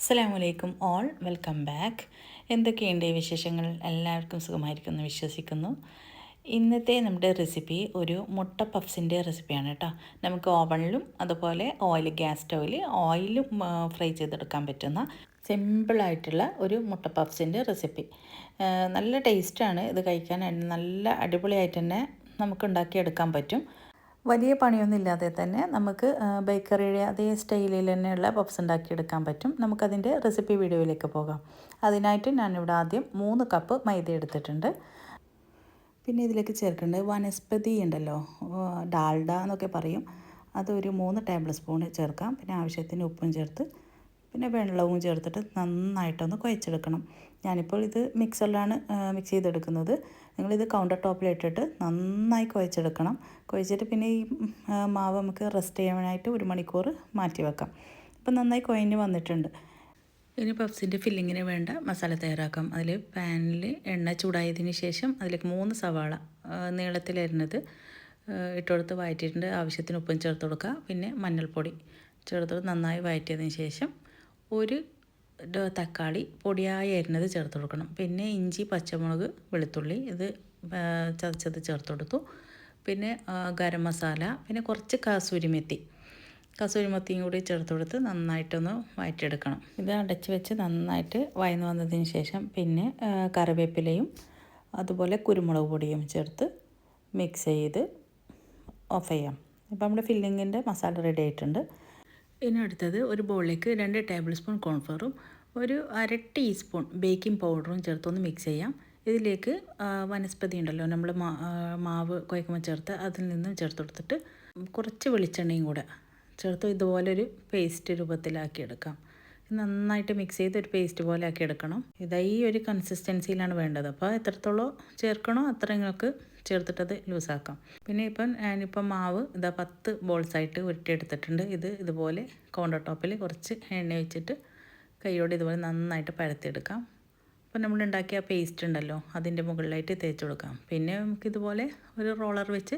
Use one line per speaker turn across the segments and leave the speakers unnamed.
അസ്സാം വലൈക്കും all welcome back. എന്തൊക്കെയുണ്ട് വിശേഷങ്ങൾ? എല്ലാവർക്കും സുഖമായിരിക്കുമെന്ന് വിശ്വസിക്കുന്നു. ഇന്നത്തെ നമ്മുടെ റെസിപ്പി ഒരു മുട്ട പഫ്സിന്റെ റെസിപ്പിയാണ് കേട്ടോ. നമുക്ക് ഓവണിലും അതുപോലെ ഓയിൽ ഗ്യാസ് സ്റ്റൗവിൽ ഓയിലും ഫ്രൈ ചെയ്തെടുക്കാൻ പറ്റുന്ന സിമ്പിളായിട്ടുള്ള ഒരു മുട്ട പഫ്സിന്റെ റെസിപ്പി. നല്ല ടേസ്റ്റാണ് ഇത് കഴിക്കാൻ നല്ല അടിപൊളിയായിട്ട് തന്നെ നമുക്ക് ഉണ്ടാക്കിയെടുക്കാൻ പറ്റും. വലിയ പണിയൊന്നുമില്ലാതെ തന്നെ നമുക്ക് ബേക്കറിയുടെ അതേ സ്റ്റൈലിൽ തന്നെയുള്ള പപ്സ് ഉണ്ടാക്കിയെടുക്കാൻ പറ്റും. നമുക്കതിന്റെ റെസിപ്പി വീഡിയോയിലേക്ക് പോകാം. അതിനായിട്ട് ഞാനിവിടെ ആദ്യം മൂന്ന് കപ്പ് മൈദ എടുത്തിട്ടുണ്ട്. പിന്നെ ഇതിലേക്ക് ചേർക്കേണ്ടത് വനസ്പതി ഉണ്ടല്ലോ ഡാൽഡ എന്നൊക്കെ പറയും. അതൊരു മൂന്ന് ടേബിൾ സ്പൂൺ ചേർക്കാം. പിന്നെ ആവശ്യത്തിന് ഉപ്പും ചേർത്ത് പിന്നെ വെള്ളവും ചേർത്തിട്ട് നന്നായിട്ടൊന്ന് കുഴച്ചെടുക്കണം. ഞാനിപ്പോൾ ഇത് മിക്സറിലാണ് മിക്സ് ചെയ്തെടുക്കുന്നത്. നിങ്ങളിത് കൗണ്ടർ ടോപ്പിലിട്ടിട്ട് നന്നായി കുഴച്ചെടുക്കണം. കുഴച്ചിട്ട് പിന്നെ ഈ മാവ് നമുക്ക് റെസ്റ്റ് ചെയ്യാനായിട്ട് ഒരു മണിക്കൂർ മാറ്റി വെക്കാം. ഇപ്പം നന്നായി കുഴഞ്ഞ് വന്നിട്ടുണ്ട്. ഇനി പഫ്സിന്റെ ഫില്ലിങ്ങിന് വേണ്ട മസാല തയ്യാറാക്കാം. അതിൽ പാനിൽ എണ്ണ ചൂടായതിന് ശേഷം അതിലേക്ക് മൂന്ന് സവാള നീളത്തിലരുന്നത് ഇട്ടുകൊടുത്ത് വഴറ്റിയിട്ടുണ്ട്. ആവശ്യത്തിന് ഉപ്പും ചേർത്ത് കൊടുക്കുക. പിന്നെ മഞ്ഞൾപ്പൊടി ചേർത്ത് നന്നായി വഴറ്റിയതിന് ശേഷം ഒരു തക്കാളി പൊടിയായി അരിഞ്ഞത് ചേർത്ത് കൊടുക്കണം. പിന്നെ ഇഞ്ചി പച്ചമുളക് വെളുത്തുള്ളി ഇത് ചതച്ചത് ചേർത്ത് കൊടുത്തു. പിന്നെ ഗരം മസാല പിന്നെ കുറച്ച് കാസൂരി മെത്തി. കസൂരി മെത്തിയും കൂടി ചേർത്ത് കൊടുത്ത് നന്നായിട്ടൊന്ന് വഴറ്റിയെടുക്കണം ഇത് അടച്ച് വെച്ച് നന്നായിട്ട് വയന്ന് വന്നതിന് ശേഷം പിന്നെ കറിവേപ്പിലയും അതുപോലെ കുരുമുളക് പൊടിയും ചേർത്ത് മിക്സ് ചെയ്ത് ഓഫ് ചെയ്യാം. ഇപ്പം നമ്മുടെ ഫില്ലിങ്ങിന്റെ മസാല റെഡി ആയിട്ടുണ്ട്. ഇനി അടുത്തത് ഒരു ബൗളിലേക്ക് രണ്ട് ടേബിൾ സ്പൂൺ കോൺഫ്ലവറും ഒരു അര ടീസ്പൂൺ ബേക്കിംഗ് പൗഡറും ചേർത്തൊന്ന് മിക്സ് ചെയ്യാം. ഇതിലേക്ക് വനസ്പതി ഉണ്ടല്ലോ നമ്മൾ മാവ് കുഴക്കുമ്പോൾ ചേർത്ത് അതിൽ നിന്നും ചേർത്ത് കൊടുത്തിട്ട് കുറച്ച് വെളിച്ചെണ്ണയും കൂടെ ചേർത്ത് ഇതുപോലൊരു പേസ്റ്റ് രൂപത്തിലാക്കി എടുക്കാം നന്നായിട്ട് മിക്സ് ചെയ്ത് ഒരു പേസ്റ്റ് പോലെ ആക്കി എടുക്കണം. ഇതാ ഈ ഒരു കൺസിസ്റ്റൻസിയിലാണ് വേണ്ടത്. അപ്പോൾ എത്രത്തോളം ചേർക്കണോ അത്ര നിങ്ങൾക്ക് ചേർത്തിട്ടത് ലൂസാക്കാം പിന്നെ ഇപ്പം ഞാനിപ്പം മാവ് ഇതാ പത്ത് ബോൾസായിട്ട് ഉരുട്ടിയെടുത്തിട്ടുണ്ട്. ഇത് ഇതുപോലെ കൗണ്ടർ ടോപ്പിൽ കുറച്ച് എണ്ണ വെച്ചിട്ട് കൈയോടെ ഇതുപോലെ നന്നായിട്ട് പരത്തിയെടുക്കാം. അപ്പം നമ്മൾ ഉണ്ടാക്കിയ പേസ്റ്റ് ഉണ്ടല്ലോ അതിന്റെ മുകളിലായിട്ട് തേച്ച് കൊടുക്കാം. പിന്നെ നമുക്കിതുപോലെ ഒരു റോളർ വെച്ച്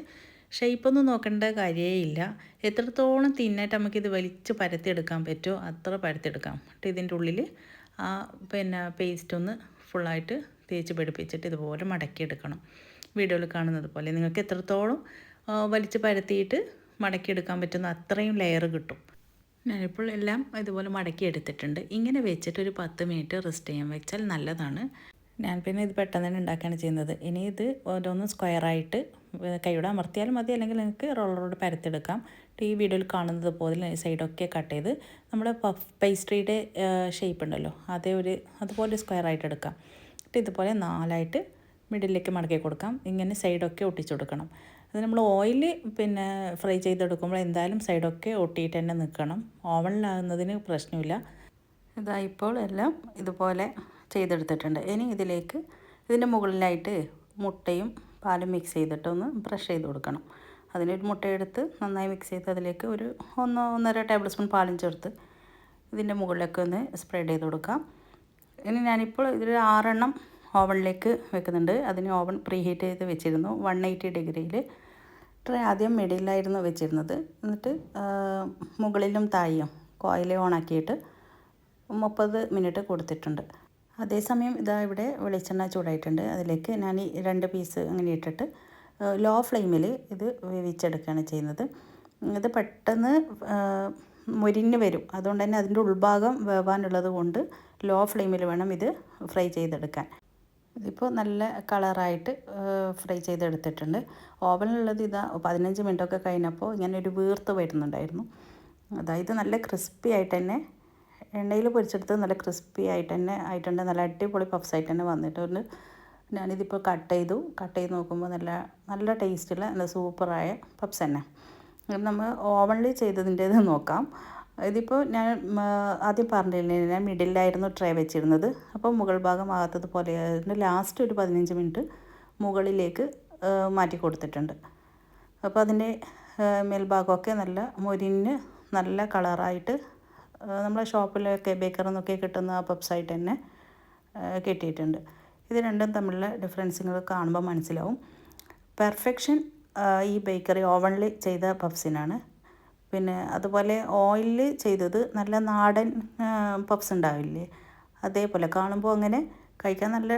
ഷേപ്പൊന്നും നോക്കേണ്ട കാര്യമേ ഇല്ല എത്രത്തോളം തിന്നായിട്ട് നമുക്കിത് വലിച്ച് പരത്തിയെടുക്കാൻ പറ്റുമോ അത്ര പരത്തിയെടുക്കാം. എന്നിട്ട് ഇതിന്റെ ഉള്ളിൽ ആ പിന്നെ പേസ്റ്റ് ഒന്ന് ഫുള്ളായിട്ട് തേച്ച് പിടിപ്പിച്ചിട്ട് ഇതുപോലെ മടക്കിയെടുക്കണം. വീഡിയോയിൽ കാണുന്നത് പോലെ നിങ്ങൾക്ക് എത്രത്തോളം വലിച്ച് പരത്തിയിട്ട് മടക്കിയെടുക്കാൻ പറ്റുന്ന അത്രയും ലെയർ കിട്ടും. ഞാനിപ്പോൾ എല്ലാം ഇതുപോലെ മടക്കി എടുത്തിട്ടുണ്ട് ഇങ്ങനെ വെച്ചിട്ട് ഒരു പത്ത് മിനിറ്റ് റെസ്റ്റ് ചെയ്യാൻ വെച്ചാൽ നല്ലതാണ്. ഞാൻ പിന്നെ ഇത് പെട്ടെന്ന് തന്നെ ഉണ്ടാക്കുകയാണ് ചെയ്യുന്നത്. ഇനി ഇത് ഓരോന്ന് സ്ക്വയറായിട്ട് കൈയുടെ അമർത്തിയാലും മതി. അല്ലെങ്കിൽ നിങ്ങൾക്ക് റോളറോട് പരത്തെടുക്കാം ഈ വീഡിയോയിൽ കാണുന്നത് പോലെ സൈഡൊക്കെ കട്ട് ചെയ്ത് നമ്മുടെ പഫ് പേസ്ട്രിയുടെ ഷേപ്പ് ഉണ്ടല്ലോ. അതേ ഒരു അതുപോലെ സ്ക്വയറായിട്ട് എടുക്കാം. എന്നിട്ട് ഇതുപോലെ നാലായിട്ട് മിഡിലേക്ക് മടക്കി കൊടുക്കാം. ഇങ്ങനെ സൈഡൊക്കെ ഒട്ടിച്ചു കൊടുക്കണം. അത് നമ്മൾ ഓയിൽ പിന്നെ ഫ്രൈ ചെയ്തെടുക്കുമ്പോൾ എന്തായാലും സൈഡൊക്കെ ഒട്ടിയിട്ട് തന്നെ നിൽക്കണം. ഓവനിലാകുന്നതിന് പ്രശ്നമില്ല. ഇതാ ഇപ്പോൾ എല്ലാം ഇതുപോലെ ചെയ്തെടുത്തിട്ടുണ്ട്. ഇനി ഇതിലേക്ക് ഇതിന്റെ മുകളിലായിട്ട് മുട്ടയും പാലും മിക്സ് ചെയ്തിട്ടൊന്ന് ബ്രഷ് ചെയ്ത് കൊടുക്കണം. അതിനൊരു മുട്ടയെടുത്ത് നന്നായി മിക്സ് ചെയ്ത് അതിലേക്ക് ഒരു ഒന്ന് ഒന്നര ടേബിൾ സ്പൂൺ പാലും ചേർത്ത് ഇതിന്റെ മുകളിലേക്ക് ഒന്ന് സ്പ്രെഡ് ചെയ്ത് കൊടുക്കാം. ഇനി ഞാനിപ്പോൾ ഇതിൽ ആറെണ്ണം ഓവണിലേക്ക് വെക്കുന്നുണ്ട്. അതിന് ഓവൺ പ്രീ ഹീറ്റ് ചെയ്ത് വെച്ചിരുന്നു. വൺ എയ്റ്റി ഡിഗ്രിയിൽ ട്രേ ആദ്യം മിഡിലായിരുന്നു വെച്ചിരുന്നത്. എന്നിട്ട് മുകളിലും താഴെയും കോയിൽ ഓണാക്കിയിട്ട് മുപ്പത് മിനിറ്റ് കൊടുത്തിട്ടുണ്ട്. അതേസമയം ഇതാ ഇവിടെ വെളിച്ചെണ്ണ ചൂടായിട്ടുണ്ട്. അതിലേക്ക് ഞാൻ ഈ രണ്ട് പീസ് അങ്ങനെ ഇട്ടിട്ട് ലോ ഫ്ലെയിമിൽ ഇത് വേവിച്ചെടുക്കുകയാണ് ചെയ്യുന്നത്. ഇത് പെട്ടെന്ന് മുരിഞ്ഞ് വരും. അതുകൊണ്ട് തന്നെ അതിന്റെ ഉൾഭാഗം വേവാനുള്ളത് കൊണ്ട് ലോ ഫ്ലെയിമിൽ വേണം ഇത് ഫ്രൈ ചെയ്തെടുക്കാൻ. ഇതിപ്പോൾ നല്ല കളറായിട്ട് ഫ്രൈ ചെയ്തെടുത്തിട്ടുണ്ട്. ഓവനിലുള്ളത് ഇതാ പതിനഞ്ച് മിനിറ്റൊക്കെ കഴിഞ്ഞപ്പോൾ ഇങ്ങനെ ഒരു വീർത്ത് വരുന്നുണ്ടായിരുന്നു. അതായത് നല്ല ക്രിസ്പി ആയിട്ട് തന്നെ എണ്ണയിൽ പൊരിച്ചെടുത്ത് നല്ല ക്രിസ്പി ആയിട്ട് തന്നെ ആയിട്ടുണ്ട്. നല്ല അടിപൊളി പഫ്സ് ആയിട്ട് തന്നെ വന്നിട്ടുണ്ട്. ഞാനിതിപ്പോൾ കട്ട് ചെയ്തു. കട്ട് ചെയ്ത് നോക്കുമ്പോൾ നല്ല നല്ല ടേസ്റ്റുള്ള നല്ല സൂപ്പറായ പപ്സ് തന്നെ. നമ്മൾ ഓവണിൽ ചെയ്തതിന്റേത് നോക്കാം. ഇതിപ്പോൾ ഞാൻ ആദ്യം പറഞ്ഞില്ലേ ഞാൻ മിഡിലായിരുന്നു ട്രേ വെച്ചിരുന്നത്. അപ്പോൾ മുകൾ ഭാഗം ആകാത്തതുപോലെ ലാസ്റ്റ് ഒരു പതിനഞ്ച് മിനിറ്റ് മുകളിലേക്ക് മാറ്റി കൊടുത്തിട്ടുണ്ട്. അപ്പോൾ അതിന്റെ മേൽഭാഗമൊക്കെ നല്ല മുരിഞ്ഞ് നല്ല കളറായിട്ട് നമ്മളെ ഷോപ്പിലൊക്കെ ബേക്കറിൽ കിട്ടുന്ന പപ്സായിട്ട് തന്നെ കിട്ടിയിട്ടുണ്ട്. ഇത് രണ്ടും തമ്മിലുള്ള ഡിഫറൻസ് നിങ്ങൾ കാണുമ്പോൾ മനസ്സിലാവും. പെർഫെക്ഷൻ ഈ ബേക്കറി ഓവണിൽ ചെയ്ത പഫ്സിനാണ് പിന്നെ അതുപോലെ ഓയിലിൽ ചെയ്തത് നല്ല നാടൻ പപ്സ് ഉണ്ടാവില്ലേ? അതേപോലെ കാണുമ്പോൾ അങ്ങനെ കഴിക്കാൻ നല്ല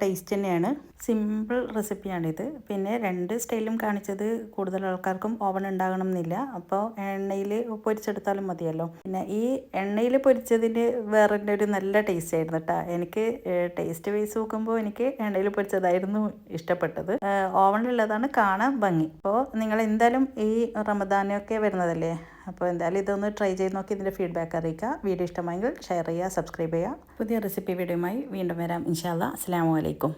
ടേസ്റ്റ് തന്നെയാണ്. സിമ്പിൾ റെസിപ്പിയാണിത് പിന്നെ രണ്ട് സ്റ്റൈലും കാണിച്ചത് കൂടുതൽ ആൾക്കാർക്കും ഓവൻ ഉണ്ടാകണം എന്നില്ല. അപ്പോൾ എണ്ണയിൽ പൊരിച്ചെടുത്താലും മതിയല്ലോ. പിന്നെ ഈ എണ്ണയിൽ പൊരിച്ചതിന് വേറെ ഒരു നല്ല ടേസ്റ്റ് ആയിരുന്നു കേട്ടോ എനിക്ക് ടേസ്റ്റ് വൈസ് നോക്കുമ്പോൾ എനിക്ക് എണ്ണയിൽ പൊരിച്ചതായിരുന്നു ഇഷ്ടപ്പെട്ടത്. ഓവനിലുള്ളതാണ് കാണാൻ ഭംഗി. അപ്പോൾ നിങ്ങൾ എന്തായാലും ഈ റമദാനൊക്കെ വരുന്നതല്ലേ? അപ്പോൾ എന്തായാലും ഇതൊന്ന് ട്രൈ ചെയ്ത് നോക്കി ഇതിന്റെ ഫീഡ്ബാക്ക് അറിയിക്കുക. വീഡിയോ ഇഷ്ടമായെങ്കിൽ ഷെയർ ചെയ്യുക സബ്സ്ക്രൈബ് ചെയ്യുക. പുതിയ റെസിപ്പി വീഡിയോയുമായി വീണ്ടും വരാം. ഇൻഷാല്ല അസ്സാം വലൈക്കും